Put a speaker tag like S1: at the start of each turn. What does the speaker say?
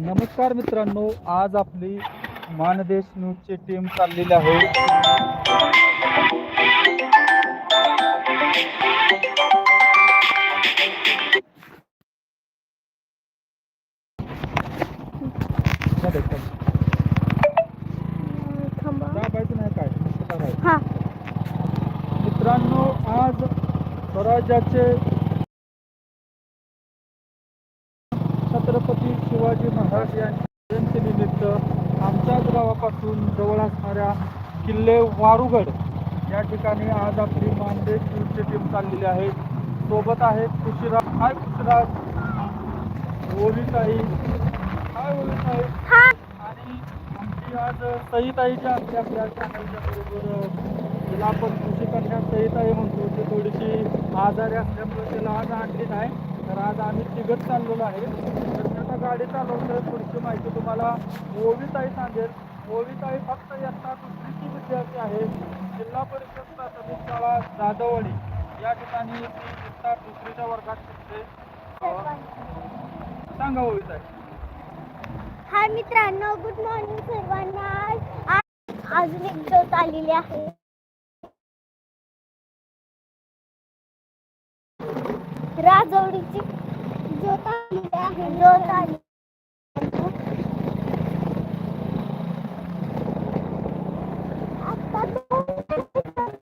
S1: नमस्कार मित्रांनो आज आपली मानदेश न्यूजची टीम चाललेली आहे.
S2: हा.
S1: मित्रांनो आज स्वराज्याचे शिवाजी महाराज यांच्या जयंतीनिमित्त आमच्याच गावापासून जवळ असणाऱ्या किल्ले वारुगड या ठिकाणी आज आपली मानदेश न्यूजची टीम चाललेली आहे. सोबत आहेत खुशीराज. हाय खुशीराज. ओलीताई. हाय
S2: ओलीताई.
S1: आणि आमची आज सईताई जी आपल्या चॅनलच्या बरोबर तिला आपण कृषी कन्या सईताई म्हणतो. ती थोडीशी आजारी असल्यामुळे तिला आज आणली नाही तर आज आम्ही तिघत चाललेलो आहे. तर गाडी चालवतो थोडीशी माहिती तुम्हाला ओविताई सांगेल. ओविताई फक्त इयत्ता दुसरीची विद्यार्थी आहे. जिल्हा परिषद प्राथमिक शाळा जाधववाडी या ठिकाणी ती इयत्ता दुसरीच्या वर्गात शिकते. सांगा ओविताई
S2: हाय मित्रांनो गुड मॉर्निंग सर्वांना. आज अजून एक जोत आलेली आहे. राजवडीची जोत आली आहे ज्योत आली